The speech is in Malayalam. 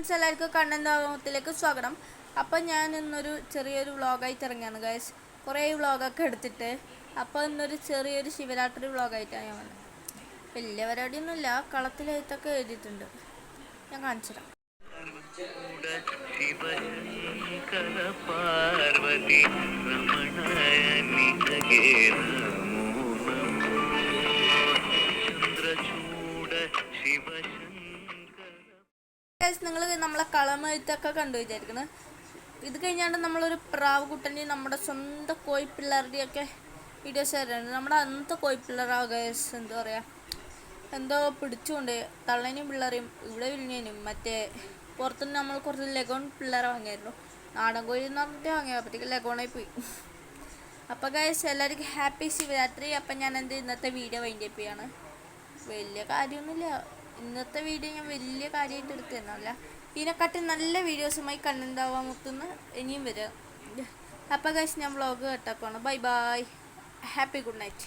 ഫ്രണ്ട്സ് എല്ലാവർക്കും കണ്ണൻ ലോകത്തിലേക്ക് സ്വാഗതം. അപ്പം ഞാൻ ഇന്നൊരു ചെറിയൊരു വ്ളോഗായിട്ട് ഇറങ്ങിയാണ് ഗൈസ് കുറേ വ്ളോഗൊക്കെ എടുത്തിട്ട് അപ്പോൾ ഇന്നൊരു ചെറിയൊരു ശിവരാത്രി വ്ളോഗായിട്ടാണ് ഞാൻ വന്നത്. വലിയ പരിപാടിയൊന്നുമില്ല കളത്തിലായിട്ടൊക്കെ എഴുതിയിട്ടുണ്ട്. ഞാൻ കാണിച്ചു തരാം. ശിവശ ഗൈസ് നിങ്ങൾ നമ്മളെ കളമെഴുത്തൊക്കെ കണ്ടു വിചാരിക്കണം? ഇത് കഴിഞ്ഞാണ്ട് നമ്മളൊരു പ്രാവ് കുട്ടനെ നമ്മുടെ സ്വന്തം കോഴിപ്പിള്ളേരുടെയൊക്കെ വീഡിയോസ് തരുന്നുണ്ട് നമ്മുടെ അന്നത്തെ കോഴിപ്പിള്ളേരാ ഗൈസ് എന്താ പറയുക എന്തോ പിടിച്ചുകൊണ്ട് തള്ളനെയും പിള്ളേരെയും ഇവിടെ വിളിഞ്ഞേനും മറ്റേ പുറത്തുനിന്ന് നമ്മൾ കുറച്ച് ലഗോൺ പിള്ളേരെ വാങ്ങിയായിരുന്നു. നാടൻ കോഴി എന്ന് പറഞ്ഞിട്ട് വാങ്ങിയ അപ്പോഴത്തേക്ക് ലഗോണായി പോയി. അപ്പോൾ ഗൈസ് എല്ലാവർക്കും ഹാപ്പി ശിവരാത്രി. അപ്പം ഞാൻ എന്ത് ഇന്നത്തെ വീഡിയോ വൈൻഡപ്പ് ചെയ്യാണ്. വലിയ കാര്യമൊന്നുമില്ല. ഇന്നത്തെ വീഡിയോ ഞാൻ വലിയ കാര്യമായിട്ട് എടുത്തു തന്നല്ല ഇതിനെക്കാട്ടി നല്ല വീഡിയോസുമായി കണ്ണുണ്ടാവാൻ മുത്തുന്ന ഇനിയും വരിക അപ്പോൾ കഴിച്ച് ഞാൻ വ്ളോഗ് കേട്ടപ്പോൾ bye bye happy good night